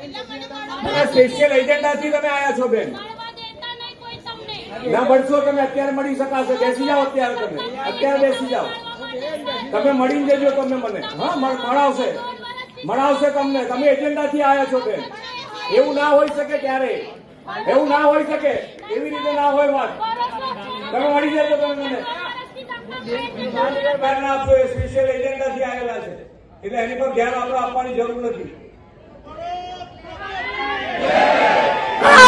Special એજન્ડાથી તમે આયા છો બેન. ના મળશો તમે, અત્યારે મળી શકાશો. બેસી જાઓ અત્યારે તમે. અત્યારે બેસી જાઓ. તમે મળી જજો તમે મને. હા મળાવશે. મળાવશે તમને. તમે એજન્ડાથી આયા છો બેન. એવું ના હોઈ શકે ત્યારે. એવું ના હોઈ શકે. એવી રીતે ના હોય વાત. તમે મળી જજો તમે મને. સ્પેશિયલ એજન્ડાથી આવેલા છે. એટલે એની પર ધ્યાન આપણે આપવાની જરૂર નથી તમે મારા છોકરાના છો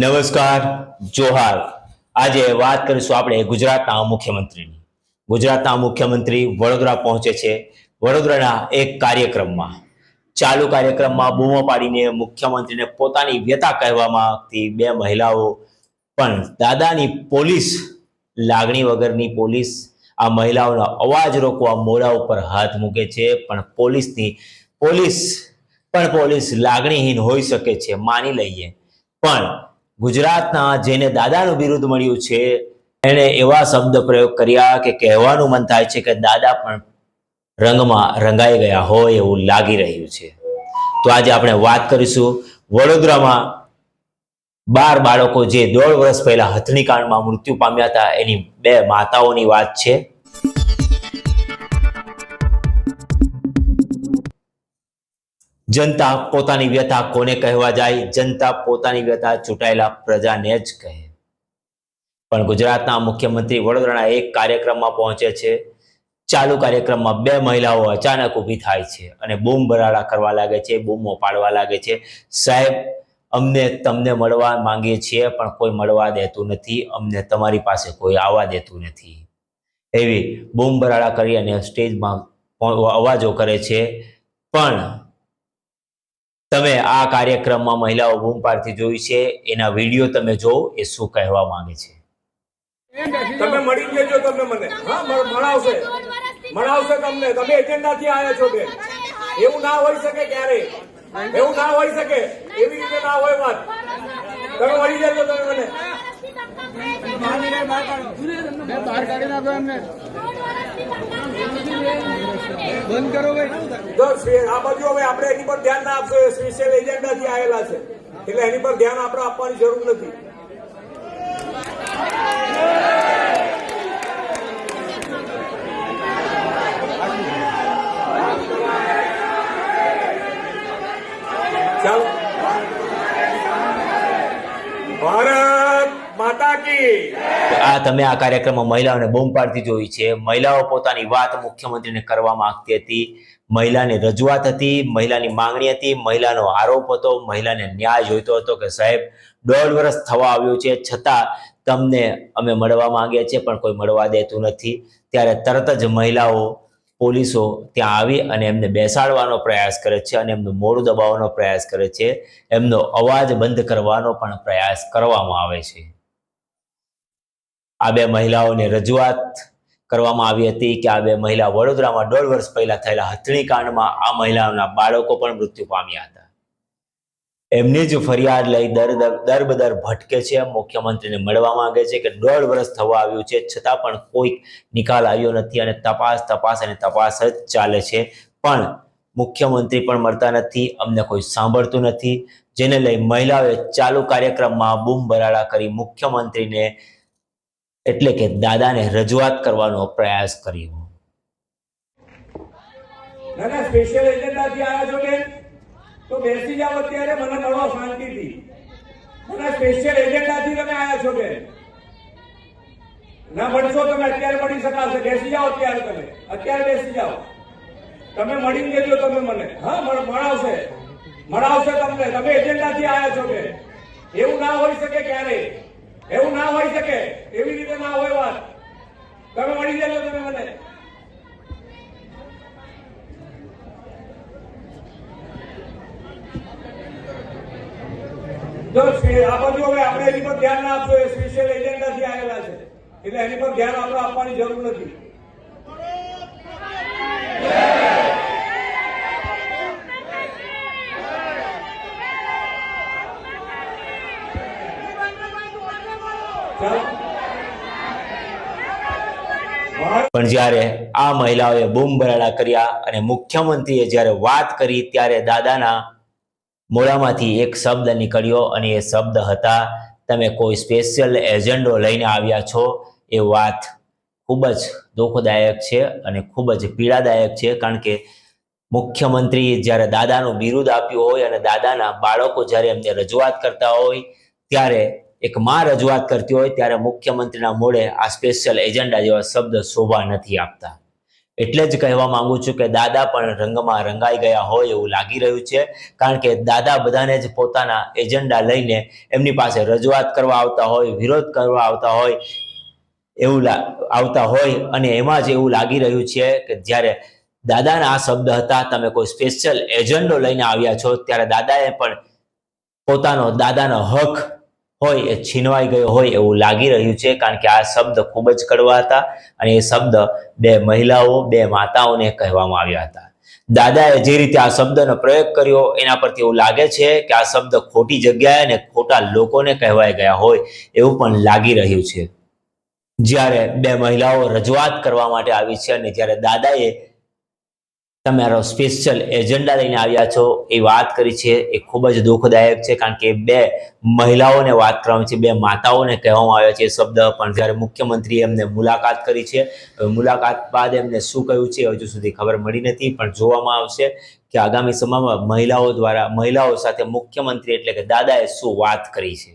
નમસ્કાર, જોહાર. આજે વાત કરીશું આપણે ગુજરાતના મુખ્યમંત્રીની. ગુજરાતના મુખ્યમંત્રી વડોદરા પહોંચે છે. વડોદરાના એક કાર્યક્રમમાં, ચાલુ કાર્યક્રમમાં બૂમો પાડીને મુખ્યમંત્રીને પોતાની વ્યતા કહેવામાં આવતી બે મહિલાઓ પણ દાદાની પોલીસ, લાગણી વગરની પોલીસ, આ મહિલાઓનો અવાજ રોકવા મોઢા ઉપર હાથ મૂકે છે. પણ પોલીસની, પોલીસ પણ પોલીસ લાગણીહીન હોઈ શકે છે, માની લઈએ. પણ ગુજરાતના જેને દાદાનું બિરુદ મળ્યું છે, એણે એવા શબ્દ પ્રયોગ કર્યા કે કહેવાનું મન થાય છે કે દાદા પણ રંગમાં રંગાઈ ગયા હોય એવું લાગી રહ્યું છે. તો આજે આપણે વાત કરીશું વડોદરામાં બાર બાળકો જે દોઢ વર્ષ પહેલા હથણીકાંડમાં મૃત્યુ પામ્યા હતા, એની બે માતાઓની વાત છે. જનતા પોતાની વ્યથા કોને કહેવા જાય? જનતા પોતાની વ્યથા ચૂંટાયેલા પ્રજાને જ કહે. પણ ગુજરાતના મુખ્યમંત્રી વડોદરાના એક કાર્યક્રમમાં પહોંચે છે. ચાલુ કાર્યક્રમમાં બે મહિલાઓ અચાનક ઊભી થાય છે અને બૂમ બરાડા કરવા લાગે છે, બૂમો પાડવા લાગે છે. સાહેબ, અમને તમને મળવા માંગીએ છીએ, પણ કોઈ મળવા દેતું નથી. અમને તમારી પાસે કોઈ આવવા દેતું નથી. એવી બૂમ બરાડા કરી અને સ્ટેજમાં અવાજો કરે છે. પણ તમે આ કાર્યક્રમમાં મહિલાઓ બૂમ પાડતી જોઈ છે. એના વીડિયો તમે જોવો એ શું કહેવા માંગે છે. તમે મળી જજો તમે મને. હા મળ- મળાવશે. મળાવશે તમને. તમે એજન્ડાથી આવ્યા છો બેન. એવું ના હોઈ શકે ક્યારે? એવું ના હોઈ શકે. એવી રીતે ના હોય વાત. તમે મળી જજો તમે મને. બહાર કાઢી નાખો એમને બંધ કરો ભાઈ. આ બાજુ હવે આપણે એની પર ધ્યાન ના આપશો સ્પેશિયલ એજન્ડાથી આવેલા છે. એટલે એની પર ધ્યાન આપણે આપવાની જરૂર નથી. ચાલો. ભારત! આ તમે આ કાર્યક્રમમાં મહિલાઓને બૂમ પાડતી જોઈ છે. મહિલાઓ પોતાની વાત મુખ્યમંત્રીને કરવા માંગતી હતી. મહિલાની રજૂઆત હતી, મહિલાની માંગણી હતી, મહિલાનો આરોપ હતો, મહિલાને ન્યાય જોઈતો હતો કે સાહેબ, દોઢ વર્ષ થવા આવ્યું છે. છતાં તમને અમે મળવા માંગીએ છીએ, પણ કોઈ મળવા દેતું નથી. ત્યારે તરત જ મહિલાઓ, પોલીસો ત્યાં આવી અને એમને બેસાડવાનો પ્રયાસ કરે છે અને એમનું મોડું દબાવવાનો પ્રયાસ કરે છે. એમનો અવાજ બંધ કરવાનો પણ પ્રયાસ કરવામાં આવે છે. આ બે મહિલાઓને રજૂઆત કરવામાં આવી હતી કે આ બે મહિલા વડોદરામાં દોઢ વર્ષ પહેલા થયેલા હથણીકાંડમાં આ મહિલાઓના બાળકો પણ મૃત્યુ પામ્યા હતા. એમની જ ફરિયાદ લઈ દર દર બદર ભટકે છે. મુખ્યમંત્રીને મળવા માંગે છે કે દોઢ વર્ષ થવા આવ્યું છે. છતાં પણ કોઈ નિકાલ આવ્યો નથી અને તપાસ તપાસ અને તપાસ જ ચાલે છે. પણ મુખ્યમંત્રી પણ મળતા નથી. અમને કોઈ સાંભળતું નથી. જેને લઈ મહિલાઓએ ચાલુ કાર્યક્રમમાં બૂમ બરાડા કરી મુખ્યમંત્રીને એટલે કે દાદાને રજૂઆત કરવાનો પ્રયાસ કર્યો. ના ના સ્પેશિયલ એજન્ડાથી આવ્યા છો બેન? તો બેસી જાઓ અત્યારે, મને મળો શાંતિથી. ના સ્પેશિયલ એજન્ડાથી તમે આવ્યા છો બેન? ના મળશો તમે, અત્યારે મળી શકાશે. બેસી જાઓ અત્યારે તમે. અત્યારે બેસી જાઓ. તમે મળીને જજો તમે મને. હા, મળ- મળાવશે. મળાવશે તમને. તમે એજન્ડાથી આવ્યા છો બેન. એવું ના હોઈ શકે ક્યારે એવું ના હોય શકે. એવી રીતે ના હોય વાત. તમે મળી જજો તમે મને. જો આ બાજુ હવે આપણે એની પર ધ્યાન ના આપશો, એ સ્પેશિયલ એજન્ડાથી આવેલા છે. એટલે એની પર ધ્યાન આપણે આપવાની જરૂર નથી ચાલો ભારત પણ જ્યારે આ મહિલાઓએ બૂમ ભરાડા કર્યા અને મુખ્યમંત્રીએ જ્યારે વાત કરી, ત્યારે દાદાના મોઢામાંથી એક શબ્દ નીકળ્યો અને એ શબ્દ હતા, તમે કોઈ સ્પેશિયલ એજન્ડો લઈને આવ્યા છો? એ વાત ખૂબ જ દુઃખદાયક છે અને ખૂબ જ પીડાદાયક છે, કારણ કે મુખ્યમંત્રીએ જ્યારે દાદાનું બિરુદ આપ્યું હોય અને દાદાના બાળકો જ્યારે એમને રજૂઆત કરતા હોય, ત્યારે એક માં રજૂઆત કરતી હોય ત્યારે મુખ્યમંત્રીના મોઢે આ સ્પેશિયલ એજન્ડા જેવા શબ્દ શોભા નથી આપતા. એટલે જ કહેવા માંગુ છું કે દાદા પણ રંગમાં રંગાઈ ગયા હોય એવું લાગી રહ્યું છે, કારણ કે દાદા બધાને જ પોતાના એજન્ડા લઈને એમની પાસે રજૂઆત કરવા આવતા હોય, વિરોધ કરવા આવતા હોય, એવું આવતા હોય અને એમાં જ એવું લાગી રહ્યું છે કે જ્યારે દાદાના આ શબ્દ હતા, તમે કોઈ સ્પેશિયલ એજન્ડો લઈને આવ્યા છો, ત્યારે દાદાએ પણ પોતાનો, દાદાનો હક હોય એ છીનવાઈ ગયો હોય એવું લાગી રહ્યું છે કારણ કે આ શબ્દ ખૂબ જ કડવા હતા અને એ શબ્દ બે મહિલાઓ, બે માતાઓને કહેવામાં આવ્યા હતા. દાદાએ જે રીતે આ શબ્દનો પ્રયોગ કર્યો એના પરથી એવું લાગે છે કે આ શબ્દ ખોટી જગ્યાએ અને ખોટા લોકોને કહેવાઈ ગયા હોય એવું પણ લાગી રહ્યું છે. જ્યારે બે મહિલાઓ રજૂઆત કરવા માટે આવી છે અને જ્યારે દાદાએ તમારો સ્પેશિયલ એજન્ડા લઈને આવ્યા છો, એ વાત કરી છે, એ ખૂબ જ દુઃખદાયક છે, કારણ કે બે મહિલાઓને વાત કરવામાં છે, બે માતાઓને કહેવામાં આવ્યા છે એ શબ્દ, પણ જ્યારે મુખ્યમંત્રીએ એમને મુલાકાત કરી છે મુલાકાત બાદ એમને શું કહ્યું છે હજુ સુધી ખબર મળી નથી, પણ જોવામાં આવશે કે આગામી સમયમાં મહિલાઓ દ્વારા, મહિલાઓ સાથે મુખ્યમંત્રી એટલે કે દાદાએ શું વાત કરી છે.